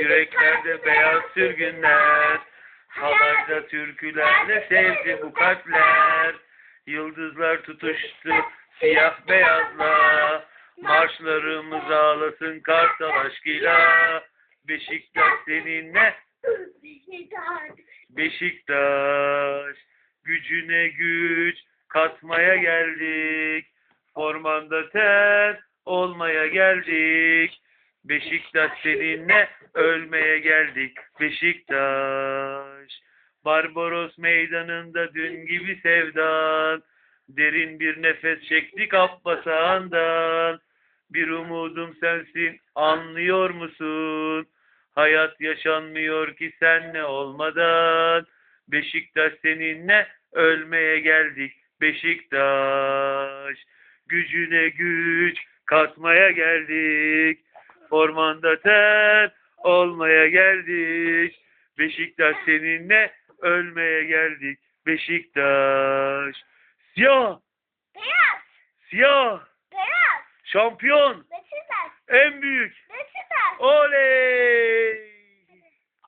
Yüreklerde beyaz sürgünler. Halayda türkülerle sevdi bu kalpler. Yıldızlar tutuştu siyah beyazla. Marşlarımız ağlasın kartal aşkıyla. Beşiktaş seninle Beşiktaş gücüne güç katmaya geldik. Ormanda ter olmaya geldik. Beşiktaş seninle ölmeye geldik. Beşiktaş Barbaros meydanında dün gibi sevdan. Derin bir nefes çektik Abbas Ağa'ndan. Bir umudum sensin anlıyor musun? Hayat yaşanmıyor ki senle olmadan. Beşiktaş seninle ölmeye geldik. Beşiktaş gücüne güç katmaya geldik. Ormanda ter olmaya geldik. Beşiktaş seninle ölmeye geldik. Beşiktaş. Siyah, Beyaz. siyah, Beyaz. şampiyon, Beşiktaş. en büyük. Beşiktaş. Oley!